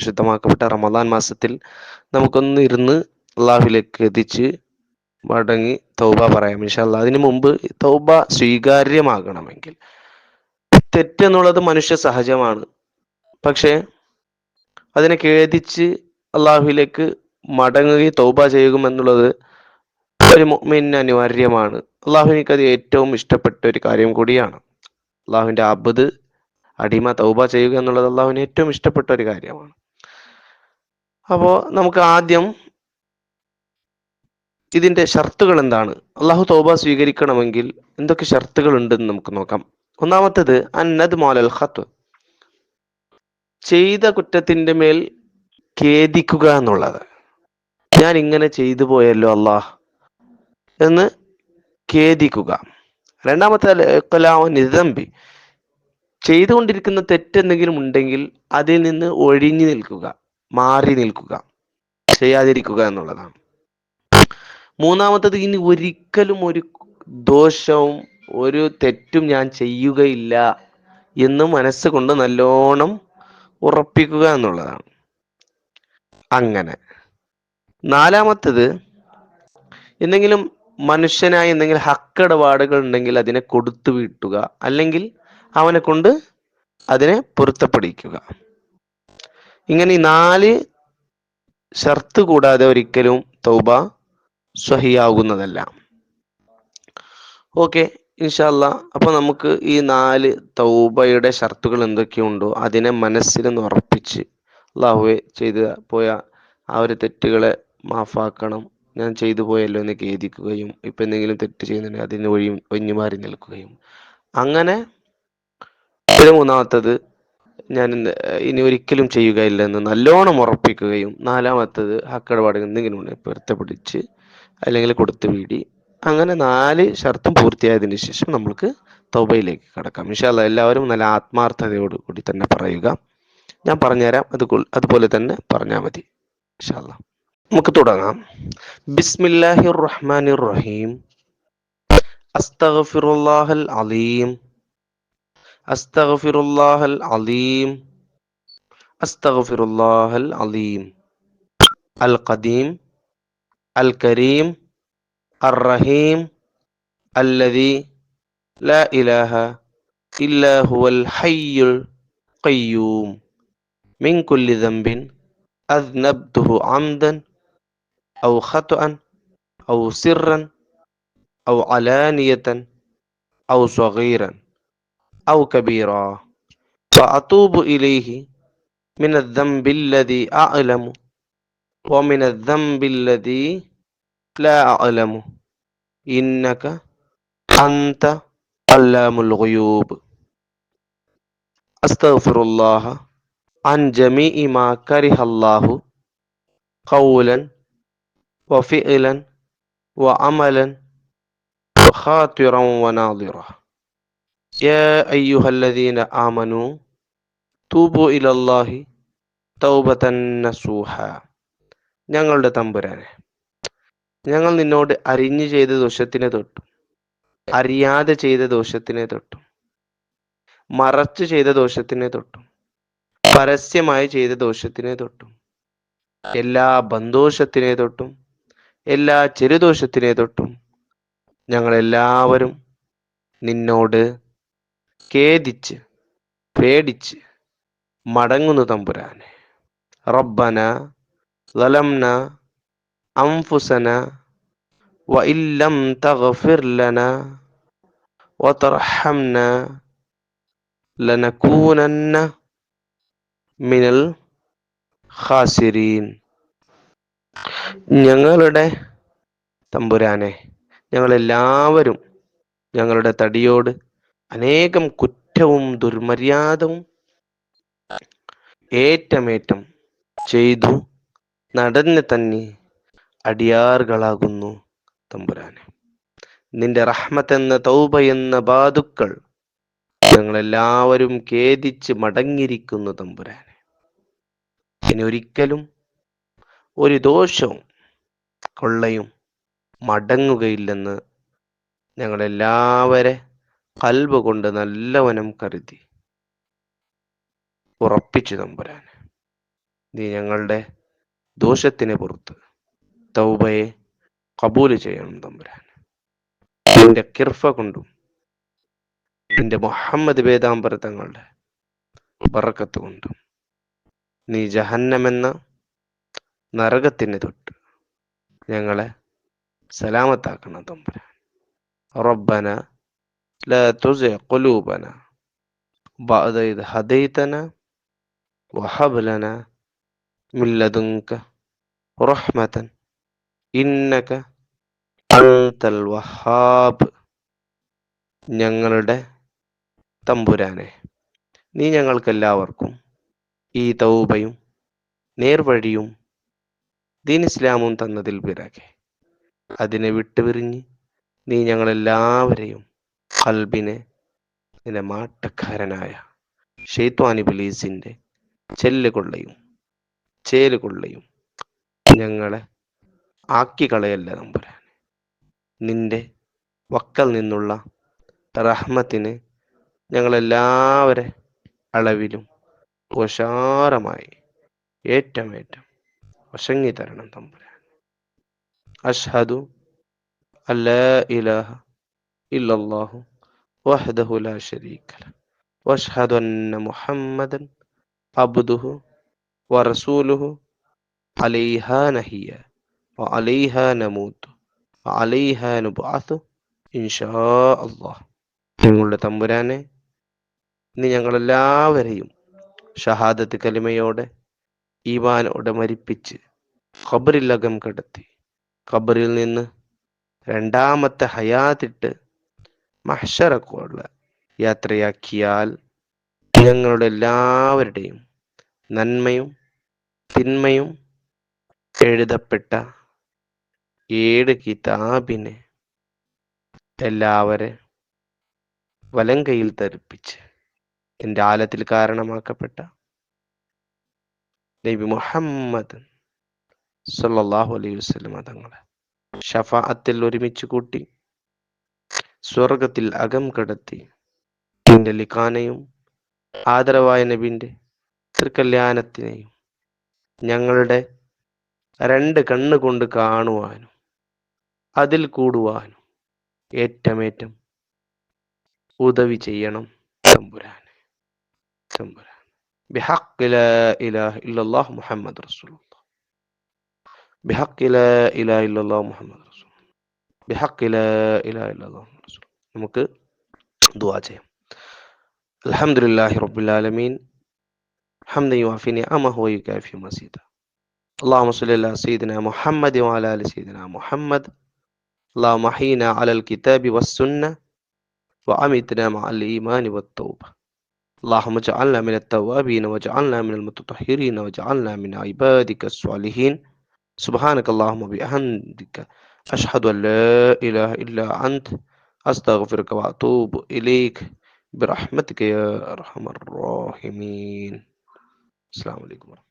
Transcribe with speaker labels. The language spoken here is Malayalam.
Speaker 1: പരിശുദ്ധമാക്കപ്പെട്ട റമദാൻ മാസത്തിൽ നമുക്കൊന്ന് ഇരുന്ന് അള്ളാഹുലേക്ക് എത്തിച്ച് മടങ്ങി തൗബ പറയാം ഇൻഷാല്ല അതിനു മുമ്പ് തൗബ സ്വീകാര്യമാകണമെങ്കിൽ തെറ്റെന്നുള്ളത് മനുഷ്യ സഹജമാണ്. പക്ഷേ അതിനെ ഖേദിച്ച് അള്ളാഹുവിലേക്ക് മടങ്ങുകയും തൗബ ചെയ്യുമെന്നുള്ളത് ഒരു മുഅ്മിന് അനിവാര്യമാണ്. അള്ളാഹുവിനക്ക് അത് ഏറ്റവും ഇഷ്ടപ്പെട്ട ഒരു കാര്യം കൂടിയാണ്. അള്ളാഹുവിന്റെ അബദ് അടിമ തൗബ ചെയ്യുക എന്നുള്ളത് അള്ളാഹുവിന് ഏറ്റവും ഇഷ്ടപ്പെട്ട ഒരു കാര്യമാണ്. അപ്പോൾ നമുക്ക് ആദ്യം ഇതിന്റെ ഷർത്തുകൾ എന്താണ്? അള്ളാഹു തോബ സ്വീകരിക്കണമെങ്കിൽ എന്തൊക്കെ ഷർത്തുകൾ ഉണ്ടെന്ന് നമുക്ക് നോക്കാം. ഒന്നാമത്തേത് അന്നദ് മോലൽ ഖത്ത് ചെയ്ത കുറ്റത്തിന്റെ മേൽ ഖേദിക്കുക എന്നുള്ളത്. ഞാൻ ഇങ്ങനെ ചെയ്തു പോയല്ലോ അള്ളാഹ് എന്ന് ഖേദിക്കുക. രണ്ടാമത്തെ നിതമ്പി ചെയ്തുകൊണ്ടിരിക്കുന്ന തെറ്റെന്തെങ്കിലും ഉണ്ടെങ്കിൽ അതിൽ നിന്ന് ഒഴിഞ്ഞു നിൽക്കുക. മാറി നിൽക്കുക. ചെയ്യാതിരിക്കുക എന്നുള്ളതാണ്. മൂന്നാമത്തത് ഇനി ഒരിക്കലും ഒരു ദോഷവും ഒരു തെറ്റും ഞാൻ ചെയ്യുകയില്ല എന്ന് മനസ്സുകൊണ്ട് നല്ലോണം ഉറപ്പിക്കുക എന്നുള്ളതാണ്. അങ്ങനെ. നാലാമത്തത് എന്തെങ്കിലും മനുഷ്യനായി എന്തെങ്കിലും ഹക്കിടപാടുകൾ ഉണ്ടെങ്കിൽ അതിനെ കൊടുത്തു വീട്ടുക അല്ലെങ്കിൽ അവനെ കൊണ്ട് അതിനെ പൊരുത്തപ്പെടിക്കുക ഇങ്ങനെ ഈ നാല് ഷർത്ത് കൂടാതെ ഒരിക്കലും തൗബ സ്വഹിയാകുന്നതല്ല ഓക്കെ ഇൻഷല്ല അപ്പൊ നമുക്ക് ഈ നാല് തൗബയുടെ ഷർത്തുകൾ എന്തൊക്കെയുണ്ടോ അതിനെ മനസ്സിൽ നിന്ന് ഉറപ്പിച്ച് അള്ളാഹുവെ ചെയ്ത് പോയ ആ ഒരു തെറ്റുകളെ മാഫാക്കണം. ഞാൻ ചെയ്തു പോയല്ലോ എന്ന് ഖേദിക്കുകയും ഇപ്പൊ എന്തെങ്കിലും തെറ്റ് ചെയ്യുന്നുണ്ടെങ്കിൽ അതിന് ഒഴി ഒഴിഞ്ഞു മാറി നിൽക്കുകയും. അങ്ങനെ മൂന്നാമത്തത് ഞാൻ ഇനി ഒരിക്കലും ചെയ്യുകയില്ല എന്ന് നല്ലോണം ഉറപ്പിക്കുകയും നാലാമത്തത് ഹക്കടപാട് എന്തെങ്കിലും പൊരുത്തപ്പിടിച്ച് അല്ലെങ്കിൽ കൊടുത്ത് വീടി. അങ്ങനെ നാല് ഷർത്തും പൂർത്തിയായതിനു ശേഷം നമ്മൾക്ക് തൗബയിലേക്ക് കടക്കാം. ഇൻഷാല്ല എല്ലാവരും നല്ല ആത്മാർത്ഥതയോട് കൂടി തന്നെ പറയുക. ഞാൻ പറഞ്ഞുതരാം. അത് അതുപോലെ തന്നെ പറഞ്ഞാൽ മതി. ഇൻഷാല്ല നമുക്ക് തുടങ്ങാം. ബിസ്മില്ലാഹിർ റഹ്മാനിർ റഹീം. അസ്തഗ്ഫിറുല്ലാഹൽ അലീം. أستغفر الله العظيم. أستغفر الله العظيم. القديم الكريم الرحيم الذي لا إله إلا هو الحي القيوم. من كل ذنب أذنبته عمدا أو خطأ أو سرا أو علانية أو صغيرا. أو كبيرا. فأتوب إليه من الذنب الذي أعلم ومن الذنب الذي لا أعلم. إنك أنت علام الغيوب. أستغفر الله عن جميع ما كره الله قولا وفعلا وعملا وخاطرا وناظرا. يا أيها الذين آمنوا توبوا إلى الله توبة نصوحا ഞങ്ങളുടെ തമ്പുരാനെ ഞങ്ങൾ നിന്നോട് അറിഞ്ഞു ചെയ്ത ദോഷത്തിനെ തൊട്ടും അറിയാതെ ചെയ്ത ദോഷത്തിനെ തൊട്ടും മറച്ചു ചെയ്ത ദോഷത്തിനെ തൊട്ടും പരസ്യമായി ചെയ്ത ദോഷത്തിനെ തൊട്ടും എല്ലാ ബന്ധോഷത്തിനെ തൊട്ടും എല്ലാ ചെറുദോഷത്തിനെ തൊട്ടും ഞങ്ങൾ എല്ലാവരും നിന്നോട് ഖേദിച്ച് പേടിച്ച് മടങ്ങുന്നു തമ്പുരാനെ റബ്ബന ظلمنا أنفسنا وإن لم تغفر لنا وترحمنا لنكونن من الخاسرين ഞങ്ങളുടെ തമ്പുരാനെ ഞങ്ങളെല്ലാവരും ഞങ്ങളുടെ തടിയോട് അനേകം കുറ്റവും ദുർമര്യാദവും ഏറ്റമേറ്റം ചെയ്തു നടന്ന് തന്നെ അടിയാറുകളാകുന്നു തമ്പുരാനെ. നിന്റെ റഹ്മത്ത് എന്ന തൗബ എന്ന ബാധുക്കൾ ഞങ്ങളെല്ലാവരും ഖേദിച്ച് മടങ്ങിയിരിക്കുന്നു തമ്പുരാനെ. ഇനി ഒരിക്കലും ഒരു ദോഷവും കൊള്ളയും മടങ്ങുകയില്ലെന്ന് ഞങ്ങളെല്ലാവരെ കൽബ് കൊണ്ട് നല്ലവനം കരുതി. ഉറപ്പിച്ചു തമ്പുരാൻ. നീ ഞങ്ങളുടെ ദോഷത്തിന് പുറത്ത് തൗബയെ കബൂൽ ചെയ്യണം തമ്പുരാൻ. നിന്റെ കിർഫ കൊണ്ടും നിന്റെ മുഹമ്മദ് വേദാമ്പരത്തങ്ങളുടെ തങ്ങളുടെ ബറക്കത്ത് കൊണ്ടും നീ ജഹന്നമെന്ന നരകത്തിന് തൊട്ട് ഞങ്ങളെ സലാമത്താക്കണം തമ്പുരാൻ. റബ്ബന لا تزغ قلوبنا بعد إذ هديتنا وهب لنا من لدنك رحمة إنك أنت الوهاب ഞങ്ങളുടെ തമ്പുരാനെ നീ ഞങ്ങൾക്കെല്ലാവർക്കും ഈ തൗബയും നേർവഴിയും ദീൻ ഇസ്ലാമും തന്നതിൽ പിറകെ അതിനെ വിട്ടുപിരിഞ്ഞ് നീ ഞങ്ങളെല്ലാവരെയും കൽബിനെ നിന്റെ മാട്ടക്കാരനായ ഷെയ്ത്വാനി ബിലീസിന്റെ ചെല്ലുകൊള്ളയും ചേലുകൊള്ളയും ഞങ്ങളെ ആക്കിക്കളയല്ല നമ്പുരാൻ നിന്റെ വക്കൽ നിന്നുള്ള റഹ്മത്തിന് ഞങ്ങളെല്ലാവരെ അളവിലും ഉഷാറമായി ഏറ്റമേറ്റം വശങ്ങി തരണം തമ്പുരാൻ അഷ്ഹദു അല്ലാ ഇലാഹ ഇല്ലല്ലാഹു വഹ്ദഹു ലാ ശരീക ലഹ്. വഅഷ്ഹദു അന്ന മുഹമ്മദൻ അബ്ദുഹു വറസൂലുഹു അലൈഹാ നഹിയ വഅലൈഹാ നമൂത്തു വഅലൈഹാ നുബ്അത്തു ഇൻഷാ അല്ലാഹ് ഞങ്ങളുടെ തമ്പുരാനെ നീ ഞങ്ങളെല്ലാവരെയും ഷഹാദത്ത് കലിമയോടെ ഈമാനോടെ മരിപ്പിച്ച് ഖബറിലകം കിടത്തി. ഖബറിൽ നിന്ന് രണ്ടാമത്തെ ഹയാത്തിട്ട് മഹ്ഷറക്കുള്ള യാത്രയാക്കിയാൽ ഞങ്ങളുടെ എല്ലാവരുടെയും നന്മയും തിന്മയും എഴുതപ്പെട്ട ഏഴ് കിതാബിനെ എല്ലാവരെ വലം കയ്യിൽ തെറിപ്പിച്ച് എന്റെ ആലത്തിൽ കാരണമാക്കപ്പെട്ട നബി മുഹമ്മദ് സല്ലല്ലാഹു അലൈഹി വസല്ലം തങ്ങളെ ഷഫാഅത്തിൽ ഒരുമിച്ച് കൂട്ടി സ്വർഗത്തിൽ അകം കടത്തി നിന്റെ ലിഖാനയും ആദരവായ നബിന്റെ തൃക്കല്യാണത്തിനെയും ഞങ്ങളുടെ രണ്ട് കണ്ണുകൊണ്ട് കാണുവാനും അതിൽ കൂടുവാനും ഏറ്റമേറ്റം ഉദവി ചെയ്യണം തമ്പുരാനെ തമ്പുരാൻ بحق لا إله إلا الله محمد رسول الله بحق لا إله إلا الله محمد رسول الله بحق لا إله إلا الله محمد رسول الله നമുക്ക് ദുആ ചെയ്യാം الحمد لله رب العالمين حمدا يوافي نعمه ويكافي مزيدا اللهم صل على سيدنا محمد وعلى آل سيدنا محمد اللهم احينا على الكتاب والسنة وأمتنا مع الإيمان والتوبة اللهم اجعلنا من التوابين واجعلنا من المتطهرين واجعلنا من عبادك الصالحين سبحانك اللهم وبحمدك أشهد أن لا إله إلا أنت أستغفرك وأتوب إليك برحمتك يا أرحم الراحمين. السلام عليكم ورحمة الله.